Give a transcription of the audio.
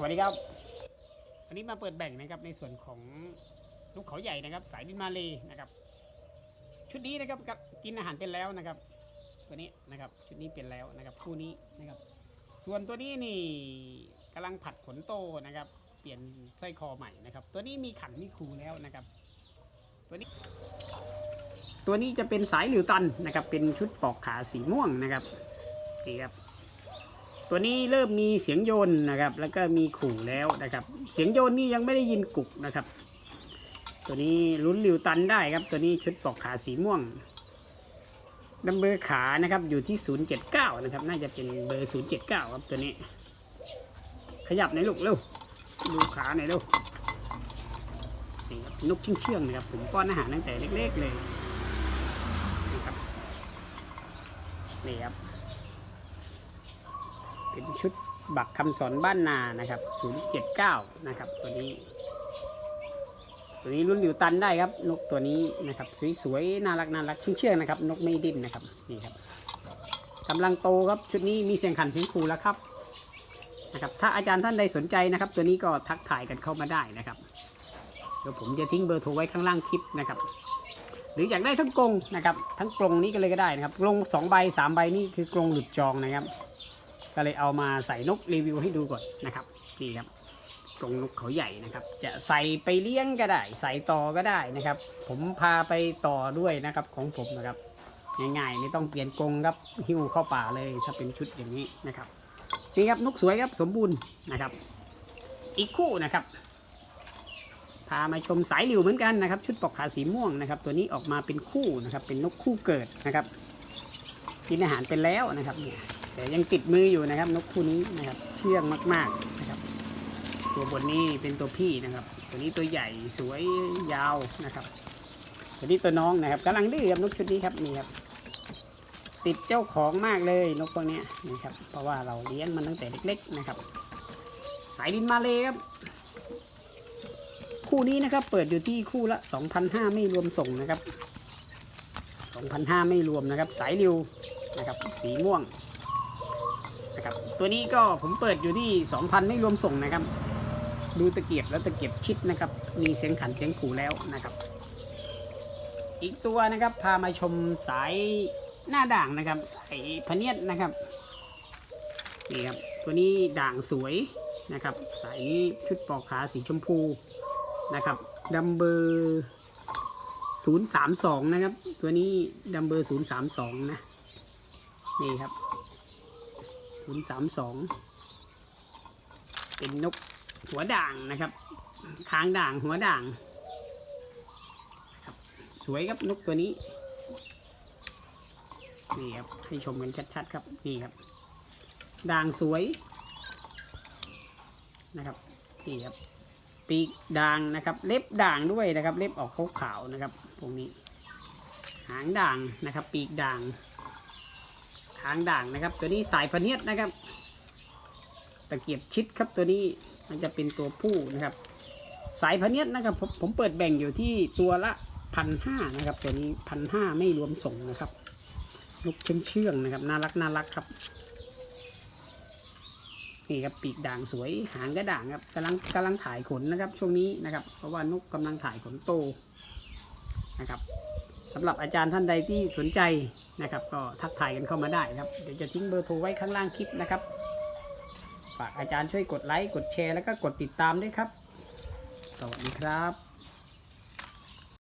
สวัสดีครับ วันนี้มาเปิดแบ่งนะครับในส่วนของลูกเขาใหญ่นะครับ สายดินมาเลยนะครับ ชุดนี้นะครับกับกินอาหารเป็นแล้วนะครับ ตัวนี้นะครับชุดนี้เป็นแล้วนะครับคู่นี้นะครับ ส่วนตัวนี้นี่กำลังผัดขนโตนะครับ เปลี่ยนสร้อยคอใหม่นะครับ ตัวนี้มีขันมีครูแล้วนะครับ ตัวนี้ ตัวนี้จะเป็นสายหลิวตันนะครับ เป็นชุดปอกขาสีม่วงนะครับนี่ครับ ตัวนี้เริ่มมีเสียงโยนนะครับ แล้วก็มีขู่แล้วนะครับ เสียงโยนนี่ยังไม่ได้ยินกุกนะครับ ตัวนี้ลุ้นหลิวตันได้ครับ ตัวนี้ชุดปอกขาสีม่วงดัมเบอร์ขานะครับอยู่ที่ 079 นะครับ น่าจะเป็นเบอร์ 079 ครับตัวนี้ ขยับหน่อยลูกเร็วดูขาหน่อยเร็วนี่ครับนกเชื่องๆนะครับ ผมป้อนอาหารตั้งแต่เล็กๆเลยนี่ครับนี่ครับ เป็นชุดบักคำสอนบ้านนานะครับ 079 นะครับ ตัวนี้ ตัวนี้รุ่นหลิวตันได้ครับ นกตัวนี้นะครับ สวยๆ น่ารักน่ารักเชื่องๆนะครับ นกไม่ดิ้นนะครับ นี่ครับกำลังโตครับชุดนี้มีเสียงขันเสียงครูแล้วครับนะครับ ถ้าอาจารย์ท่านใดสนใจนะครับ ตัวนี้ก็ทักถ่ายกันเข้ามาได้นะครับเดี๋ยวผมจะทิ้งเบอร์โทรไว้ข้างล่างคลิปนะครับ หรืออยากได้ทั้งกรงนะครับ ทั้งกรงนี้ก็เลยก็ได้นะครับกรงสองใบสามใบนี่คือกรงหลุดจองนะครับ ก็เลยเอามาใส่นกรีวิวให้ดูก่อนนะครับนี่ครับกรงนกเขาใหญ่นะครับ จะใส่ไปเลี้ยงก็ได้ ใส่ต่อก็ได้นะครับ ผมพาไปต่อด้วยนะครับของผมนะครับง่ายๆไม่ต้องเปลี่ยนกรงครับหิ้วเข้าป่าเลยถ้าเป็นชุดอย่างนี้นะครับนี่ครับนกสวยครับสมบูรณ์นะครับ อีกคู่นะครับ พามาชมสายหลิวเหมือนกันนะครับ ชุดปอกขาสีม่วงนะครับ ตัวนี้ออกมาเป็นคู่นะครับ เป็นนกคู่เกิดนะครับ กินอาหารเป็นแล้วนะครับเนี่ย แต่ยังติดมืออยู่นะครับ นกคู่นี้นะครับ เชื่องมากๆนะครับ ตัวบนนี้เป็นตัวพี่นะครับ ตัวนี้ตัวใหญ่สวยยาวนะครับ ตัวนี้ตัวน้องนะครับกำลังดื้อครับนกชุดนี้ครับนี่ครับติดเจ้าของมากเลยนกพวกนี้นี่ครับ เพราะว่าเราเลี้ยงมันตั้งแต่เล็ก ๆนะครับ สายดินมาเลยครับ คู่นี้นะครับ เปิดอยู่ที่คู่ละ2,500ไม่รวมส่งนะครับ2,500ไม่รวมนะครับ สายริวนะครับ สีม่วง นะครับตัวนี้ก็ผมเปิดอยู่ที่ 2,000 ไม่รวมส่งนะครับ ดูตะเกียบแล้วตะเกียบชิดนะครับ มีเสียงขันเสียงขู่แล้วนะครับ อีกตัวนะครับพามาชมสายหน้าด่างนะครับสายพเนียดนะครับนี่ครับตัวนี้ด่างสวยนะครับ สายนี้ชุดปอกขาสีชมพูนะครับดัมเบอร์032 นะครับ ตัวนี้ดัมเบอร์032 นะ นี่ครับ ศูนย์สามสองเป็นนกหัวด่างนะครับค้างด่างหัวด่างสวยครับนกตัวนี้นี่ครับให้ชมกันชัดๆครับนี่ครับ ด่างสวยนะครับนี่ครับปีกด่างนะครับ เล็บด่างด้วยนะครับ เล็บออกขาวๆนะครับตรงนี้ หางด่างนะครับ ปีกด่างางด่างนะครับ ตัวนี้สายพะเนียดนะครับ ตะเกียบชิดครับตัวนี้มันจะเป็นตัวผู้นะครับ สายพะเนียดนะครับผมผมเปิดแบ่งอยู่ที่ตัวละพันห้านะครับ ตัวนี้พันห้าไม่รวมส่งนะครับลูกเชื่องเชื่องนะครับ น่ารักน่ารักครับนี่ครับปีกด่างสวยหางก็ด่างครับกำลังกำลังถ่ายขนนะครับ ช่วงนี้นะครับ เพราะว่านกกำลังถ่ายขนโตนะครับ สำหรับอาจารย์ท่านใดที่สนใจนะครับ ก็ทักทายกันเข้ามาได้ครับเดี๋ยวจะทิ้งเบอร์โทรไว้ข้างล่างคลิปนะครับฝากอาจารย์ช่วยกดไลค์กดแชร์แล้วก็กดติดตามด้วยครับ สวัสดีครับ